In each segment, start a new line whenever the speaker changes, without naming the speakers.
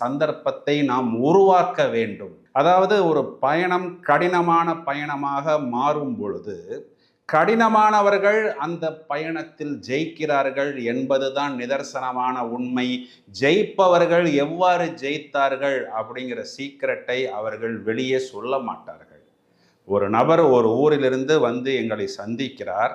சந்தர்ப்பத்தை நாம் உருவாக்க வேண்டும். அதாவது ஒரு பயணம் கடினமான பயணமாக மாறும் பொழுது கடினமானவர்கள் அந்த பயணத்தில் ஜெயிக்கிறார்கள் என்பதுதான் நிதர்சனமான உண்மை. ஜெயிப்பவர்கள் எவ்வாறு ஜெயித்தார்கள் அப்படிங்கிற சீக்கிரட்டை அவர்கள் வெளியே சொல்ல மாட்டார்கள். ஒரு நபர் ஒரு ஊரிலிருந்து வந்து எங்களை சந்திக்கிறார்.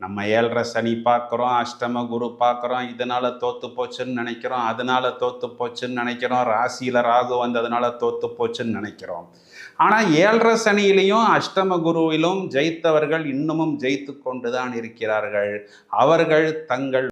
நம்ம ஏழரை சனி பார்க்குறோம் அஷ்டம குரு பார்க்குறோம் இதனால் தோற்று போச்சுன்னு நினைக்கிறோம் அதனால் தோற்று போச்சுன்னு நினைக்கிறோம் ராசியில் ராகு வந்ததுனால தோற்று போச்சுன்னு நினைக்கிறோம். ஆனால் ஏழரை சனியிலையும் அஷ்டம குருவிலும் ஜெயித்தவர்கள் இன்னமும் ஜெயித்து கொண்டு தான் இருக்கிறார்கள். அவர்கள் தங்கள்